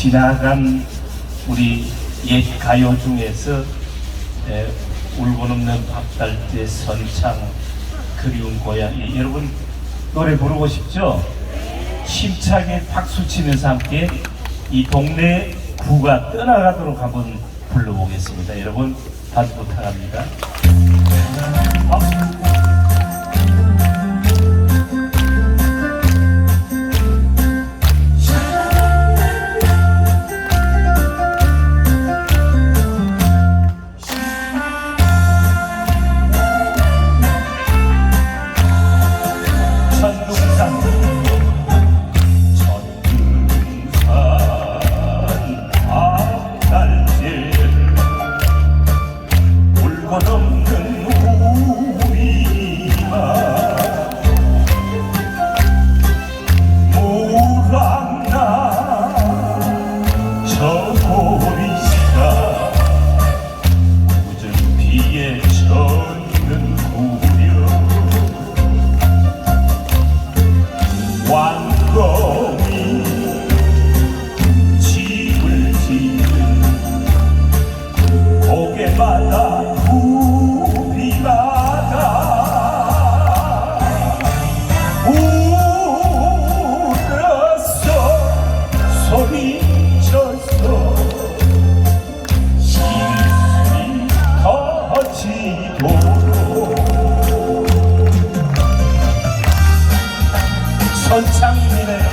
지나간 우리 옛 가요 중에서 에, 울고 없는 밥달대 선창 그리운 고향 여러분 노래 부르고 싶죠? 힘차게 박수 치면서 함께 이 동네 구가 떠나가도록 한번 불러보겠습니다. 여러분 박수 부탁합니다. 선창입니다